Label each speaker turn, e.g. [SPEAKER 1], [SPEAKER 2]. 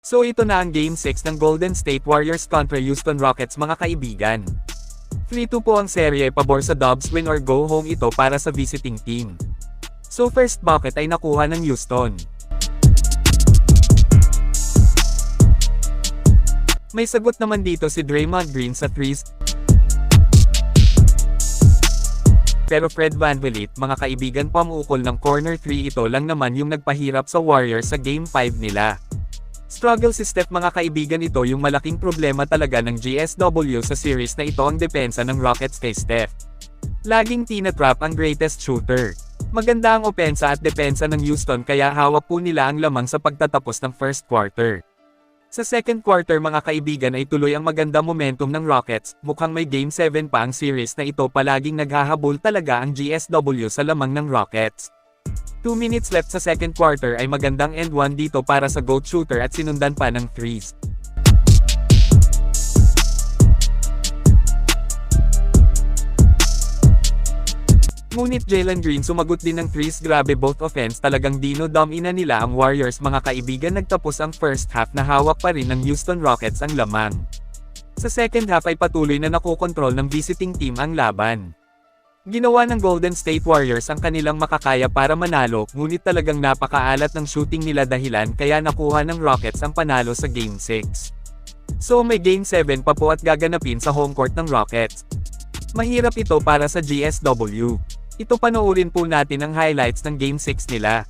[SPEAKER 1] So ito na ang Game 6 ng Golden State Warriors kontra Houston Rockets mga kaibigan. 3-2 po ang serye pabor sa Dubs win or go home ito para sa visiting team. So first bucket ay nakuha ng Houston. May sagot naman dito si Draymond Green sa threes. Pero Fred VanVleet mga kaibigan pamuukol ng corner 3 ito lang naman yung nagpahirap sa Warriors sa Game 5 nila. Struggle si Steph mga kaibigan ito yung malaking problema talaga ng GSW sa series na ito ang depensa ng Rockets kay Steph. Laging tinatrap ang greatest shooter. Maganda ang opensa at depensa ng Houston kaya hawak po nila ang lamang sa pagtatapos ng first quarter. Sa second quarter mga kaibigan ay tuloy ang maganda momentum ng Rockets, mukhang may Game 7 pa ang series na ito palaging naghahabol talaga ang GSW sa lamang ng Rockets. 2 minutes left sa second quarter ay magandang end 1 dito para sa GOAT shooter at sinundan pa ng threes. Ngunit Jalen Green sumagot din ng threes grabe both offense talagang dino ina nila ang Warriors mga kaibigan nagtapos ang first half na hawak pa rin ng Houston Rockets ang lamang. Sa second half ay patuloy na nakokontrol ng visiting team ang laban. Ginawa ng Golden State Warriors ang kanilang makakaya para manalo, ngunit talagang napakaalat ng shooting nila dahilan kaya nakuha ng Rockets ang panalo sa Game 6. So may Game 7 pa po at gaganapin sa home court ng Rockets. Mahirap ito para sa GSW. Ito panoorin po natin ang highlights ng Game 6 nila.